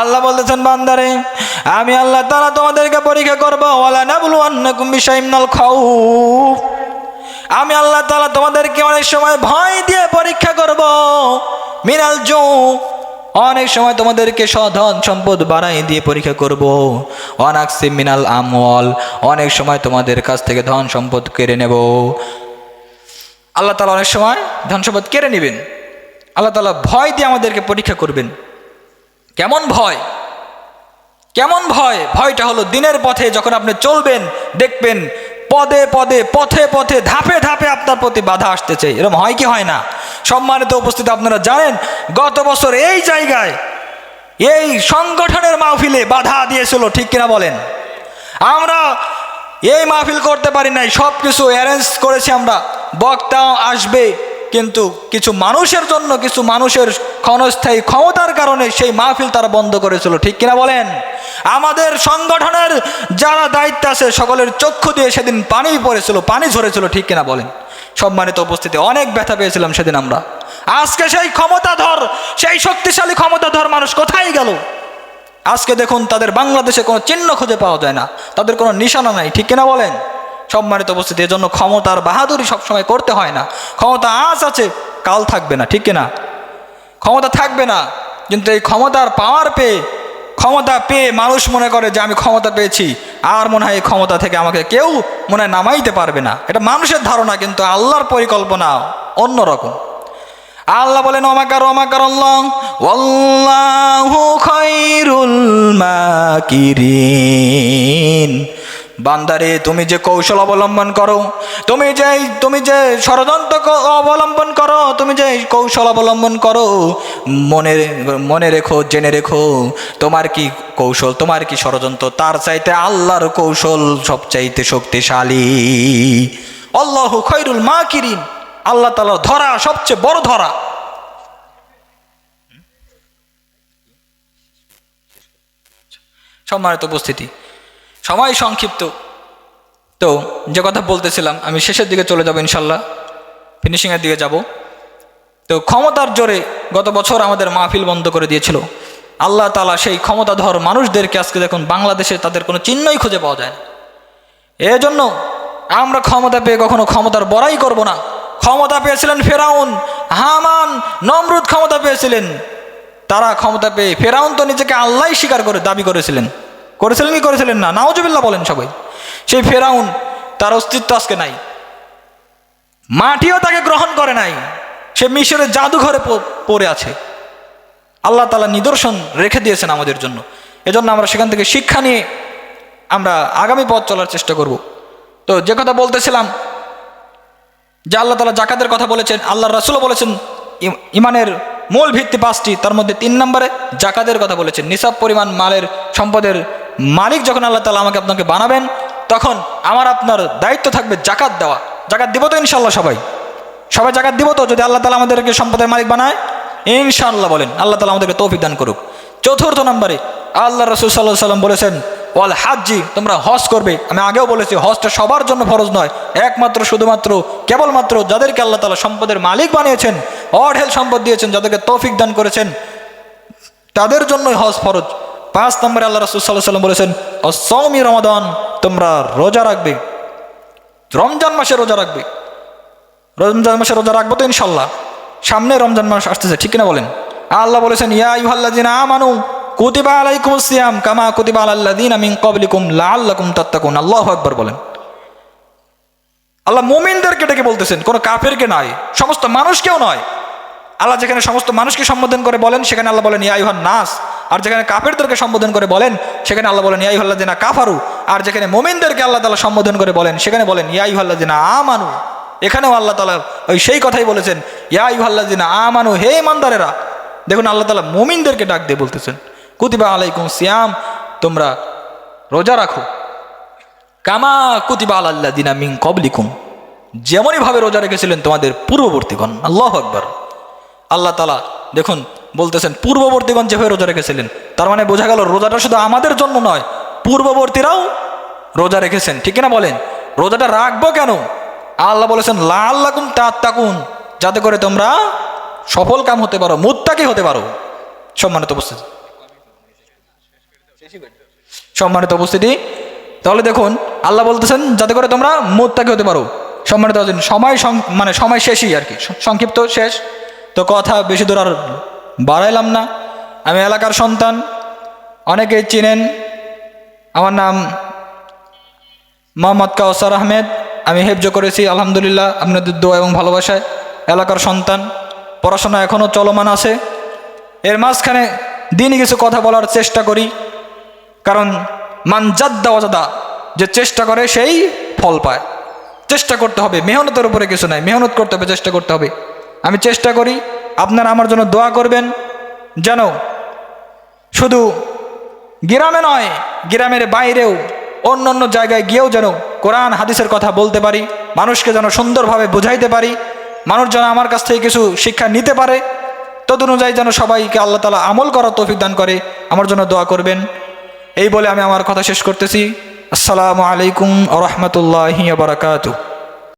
আল্লাহ বলতেছেন, বান্দারে, আমি আল্লাহ তারা তোমাদেরকে পরীক্ষা করব ওয়ালা না বলু আন্নাকুম বিশাইমনাল খাউ আমি আল্লাহ তালা তোমাদেরকে অনেক সময় ভয় দিয়ে পরীক্ষা করব, মিনাল জো অনেক সময় তোমাদেরকে সধন সম্পদ বাড়াই দিয়ে পরীক্ষা করব অনাক্সি মিনাল আমল অনেক সময় তোমাদের কাছ থেকে ধন সম্পদ কেড়ে নেব। আল্লাহ তালা অনেক সময় ধন সম্পদ কেড়ে নেবেন। আল্লাহ তালা ভয় দিয়ে আমাদেরকে পরীক্ষা করবেন। কেমন ভয়? কেমন ভয়? ভয়টা হলো দিনের পথে যখন আপনি চলবেন, দেখবেন পদে পদে, পথে পথে, ধাপে ধাপে আপনার প্রতি বাধা আসতেছে। এরকম হয় কি হয় না? সম্মানিত উপস্থিত, আপনারা জানেন, গত বছর এই জায়গায়, এই সংগঠনের মাহফিলে বাধা দিয়েছিল, ঠিক কিনা বলেন? আমরা এই মাহফিল করতে পারি নাই সব কিছু অ্যারেঞ্জ করেছি আমরা। বক্তা আসবে কিন্তু কিছু মানুষের জন্য, কিছু মানুষের ক্ষণস্থায়ী ক্ষমতার কারণে সেই মাহফিল তারা বন্ধ করেছিল। ঠিক কিনা বলেন? আমাদের সংগঠনের যারা দায়িত্ব আছে, সকলের চক্ষু দিয়ে সেদিন পানি পড়েছিল, পানি ঝরেছিল, ঠিক কিনা বলেন? সম্মানিত উপস্থিতি, অনেক ব্যথা পেয়েছিলাম সেদিন আমরা। আজকে সেই ক্ষমতাধর, সেই শক্তিশালী ক্ষমতাধর মানুষ কোথায় গেল? আজকে দেখুন, তাদের বাংলাদেশে কোনো চিহ্ন খুঁজে পাওয়া যায় না। তাদের কোনো নিশানা নাই, ঠিক কিনা বলেন? সম্মানিত উপস্থিতি, এজন্য ক্ষমতার বাহাদুরি সবসময় করতে হয় না। ক্ষমতা আজ আছে, কাল থাকবে না, ঠিক কিনা? ক্ষমতা থাকবে না, কিন্তু এই ক্ষমতার পাওয়ার পেয়ে, ক্ষমতা পেয়ে মানুষ মনে করে যে আমি ক্ষমতা পেয়েছি, আর মনে হয় এই ক্ষমতা থেকে আমাকে কেউ মনে নামাইতে পারবে না। এটা মানুষের ধারণা, কিন্তু আল্লাহর পরিকল্পনা অন্যরকম। আল্লাহ বলেন ওয়াল্লাহু খায়রুল মাকিরিন। বান্দারে, তুমি যে কৌশল অবলম্বন করো, তুমি যে তুমি যে ষড়যন্ত্র অবলম্বন করো, তুমি যে কৌশল অবলম্বন করো, মনে মনে রেখো, জেনে রেখো, তোমার কি কৌশল, তোমার কি ষড়যন্ত্র, তার চাইতে আল্লাহর কৌশল সবচাইতে শক্তিশালী। আল্লাহ খৈরুল মা কিরিন আল্লাহ তালার ধরা সবচেয়ে বড় ধরা। সম্মানিত উপস্থিতি সময় সংক্ষিপ্ত। তো যে কথা বলতেছিলাম, আমি শেষের দিকে চলে যাব ইনশাল্লাহ। ফিনিশিংয়ের দিকে যাব। তো ক্ষমতার জোরে গত বছর আমাদের মাহফিল বন্ধ করে দিয়েছিল। আল্লাহ তালা সেই ক্ষমতাধর মানুষদেরকে আজকে দেখুন, বাংলাদেশে তাদের কোনো চিহ্নই খুঁজে পাওয়া যায় না। এজন্য আমরা ক্ষমতা পেয়ে কখনো ক্ষমতার বড়াই করব না। ক্ষমতা পেয়েছিলেন ফেরাউন, হামান, নমরুদ ক্ষমতা পেয়েছিলেন। তারা ক্ষমতা পেয়ে ফেরাউন তো নিজেকে আল্লাহ স্বীকার করে, দাবি করেছিলেন। করেছিলেন কি করেছিলেন না? নাওজবিল্লা বলেন সবাই। সেই ফেরাউন তার অস্তিত্ব আজকে নাই। মাটিও তাকে গ্রহণ করে নাই। সে মিশরের জাদুঘরে পড়ে আছে। আল্লাহ তালা নিদর্শন রেখে দিয়েছেন আমাদের জন্য। এজন্য আমরা সেখান থেকে শিক্ষা নিয়ে আমরা আগামী পথ চলার চেষ্টা করব। তো যে কথা বলতেছিলাম, যে আল্লাহ তালা জাকাতের কথা বলেছেন, আল্লাহ রাসুলও বলেছেন, ইম- ইমানের মূল ভিত্তি পাঁচটি, তার মধ্যে তিন নম্বরে জাকাতের কথা বলেছেন। নিসাব পরিমাণ মালের সম্পদের মালিক যখন আল্লাহ তালা আমাকে আপনাকে বানাবেন, তখন আমার আপনার দায়িত্ব থাকবে জাকাত দেওয়া। জাকাত দিব তো ইনশাল্লাহ সবাই। সবাই জাকাত দিব তো, যদি আল্লাহ তালা আমাদেরকে সম্পদের মালিক বানায়, ইনশাআল্লাহ বলেন, আল্লাহ তালা আমাদেরকে তৌফিক দান করুক। চতুর্থ নম্বরে, আল্লাহ রসুল সাল্লাহ সাল্লাম বলেছেন, ওয়াল হাজি তোমরা হজ করবে। আমি আগেও বলেছি, হজটা সবার জন্য ফরজ নয়। একমাত্র, শুধুমাত্র, কেবলমাত্র যাদেরকে আল্লাহ তালা সম্পদের মালিক বানিয়েছেন, অঢেল সম্পদ দিয়েছেন, যাদেরকে তৌফিক দান করেছেন, তাদের জন্যই হজ ফরজ। পাঁচ নম্বরে আল্লাহ রসুল সাল্লাহ সাল্লাম বলেছেন অসৌমি রমাদান, তোমরা রোজা রাখবে। রমজান মাসে রোজা রাখবে। রমজান মাসে রোজা রাখব তো ইনশাল্লাহ সামনে রমজান মাস আসতেছে, ঠিক কিনা বলেন? আল্লাহ বলেছেন, ইয়া ইউহাল্লাযিনা আমানু, কুতিবা আলাইকুম সিয়াম, কামা কুতিবা আলাল্লাযিনা মিন ক্বাবলিকুম লাআল্লাকুম তাত্তাকুন। আল্লাহ আকবার বলেন। আল্লাহ মুমিনদেরকে ডেকে বলতেছেন, কোনো কাফেরকে নয়, সমস্ত মানুষকেও নয়। আল্লাহ যেখানে সমস্ত মানুষকে সম্বোধন করে বলেন, সেখানে আল্লাহ বলেন, ইয়া ইউহান নাস আর যেখানে কাফেরদেরকে সম্বোধন করে বলেন, সেখানে আল্লাহ বলেন, ইয়া ইউহাল্লাযিনা কাফারু। আর যেখানে মুমিনদেরকে আল্লাহ তালা সম্বোধন করে বলেন, সেখানে বলেন, ইয়া ইউহাল্লাযিনা আমানু। এখানেও আল্লাহ তালা ওই সেই কথাই বলেছেন, ইয়া ইউহাল্লাযিনা আমানু, হে ইমানদারেরা দেখুন, আল্লাহ তালা মুমিনদেরকে ডাক দিয়ে বলতেছেন, কুতিবা আলাইকুম সিয়াম, তোমরা রোজা রাখো। কামা কুতিবা আল্লাহ দিনা মিং কবলিকুম যেমনই ভাবে রোজা রেখেছিলেন তোমাদের পূর্ববর্তীগণ। আল্লাহ আকবার। আল্লাহ তালা দেখুন বলতেছেন, পূর্ববর্তীগণ যেভাবে রোজা রেখেছিলেন, তার মানে বোঝা গেল রোজাটা শুধু আমাদের জন্য নয়, পূর্ববর্তীরাও রোজা রেখেছেন। ঠিক না বলেন? রোজাটা রাখব কেন? আল্লাহ বলেছেন লাল লাগুন তাকুন যাতে করে তোমরা সফল কাম হতে পারো, মুত্তাকি হতে পারো। সম্মানিত উপস্থিতি। সম্মানিত উপস্থিতি। তাহলে দেখুন, আল্লাহ বলতেছেন, যাতে করে তোমরা মোত্তাকি হতে পারো। সম্মানিত সময় মানে সময় শেষই আর কি, সংক্ষিপ্ত শেষ। তো কথা বেশি দূর আর বাড়াইলাম না। আমি এলাকার সন্তান। অনেকেই চিনেন। আমার নাম মোহাম্মদ কাউসার আহমেদ। আমি হেফজ করেছি, আলহামদুলিল্লাহ, আপনাদের দোয়া এবং ভালোবাসায়। এলাকার সন্তান। পড়াশোনা এখনও চলমান আছে। এর মাঝখানে দিনই কিছু কথা বলার চেষ্টা করি। কারণ মান জাদ্দা অজাদা যে চেষ্টা করে সেই ফল পায়। চেষ্টা করতে হবে। মেহনতের উপরে কিছু নাই। মেহনত করতে হবে, চেষ্টা করতে হবে। আমি চেষ্টা করি আপনারা আমার জন্য দোয়া করবেন। যেন শুধু গ্রামে নয়, গ্রামের বাইরেও, অন্য অন্য জায়গায় গিয়েও যেন কোরআন, হাদিসের কথা বলতে পারি, মানুষকে যেন সুন্দরভাবে বুঝাইতে পারি, মানুষ যেন আমার কাছ থেকে কিছু শিক্ষা নিতে পারে তদ অনুযায়ী যেন সবাইকে আল্লাহ তালা আমল করার তৌফিক দান করে, আমার জন্য দোয়া করবেন। এই বলে আমি আমার কথা শেষ করতেছি। আসসালামু আলাইকুম আ রহমতুল্লাহি বারাকাতু